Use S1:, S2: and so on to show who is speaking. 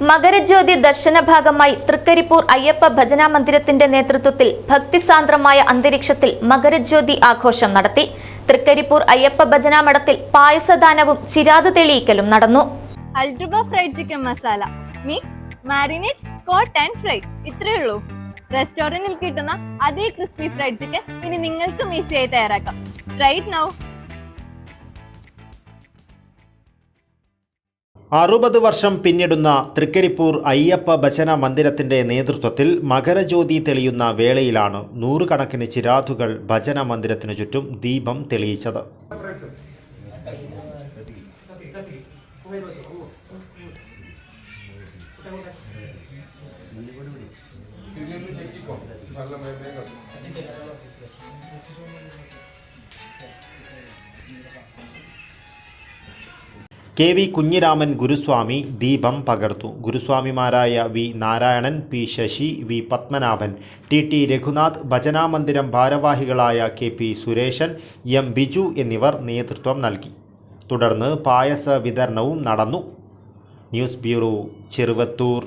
S1: മകരജ്യോതി ദർശന ഭാഗമായി തൃക്കരിപ്പൂർ അയ്യപ്പ ഭജനാ മന്ദിരത്തിന്റെ നേതൃത്വത്തിൽ ഭക്തിസാന്ദ്രമായ അന്തരീക്ഷത്തിൽ മകരജ്യോതി ആഘോഷം നടത്തി. തൃക്കരിപ്പൂർ അയ്യപ്പ ഭജനാ മഠത്തിൽ പായസദാനവും ചിരാത് തെളിയിക്കലും നടന്നു.
S2: അൾട്രബ fried chicken masala mix marinate coat and fry ഇത്രയേ ഉള്ളൂ. റെസ്റ്റോറന്റിൽ കിട്ടുന്ന അതേ ക്രിസ്പി ഫ്രൈഡ് ചിക്കൻ ഇനി നിങ്ങൾക്കും ഈസിയായി തയ്യാറാക്കാം. റൈറ്റ് നൗ
S3: അറുപത് വർഷം പിന്നിടുന്ന തൃക്കരിപ്പൂർ അയ്യപ്പ ഭജന മന്ദിരത്തിന്റെ നേതൃത്വത്തിൽ മകരജ്യോതി തെളിയുന്ന വേളയിലാണ് നൂറുകണക്കിന് ചിരാതുകൾ ഭജന മന്ദിരത്തിനു ചുറ്റും ദീപം തെളിയിച്ചത്. കെ വി കുഞ്ഞിരാമൻ ഗുരുസ്വാമി ദീപം പകർത്തു. ഗുരുസ്വാമിമാരായ V Narayanan P Sasi V Padmanabhan T T Raghunath ഭജനാമന്ദിരം ഭാരവാഹികളായ K P Sureshan M Biju എന്നിവർ നേതൃത്വം നൽകി. തുടർന്ന് പായസ വിതരണവും നടന്നു. News bureau Cheruvathur.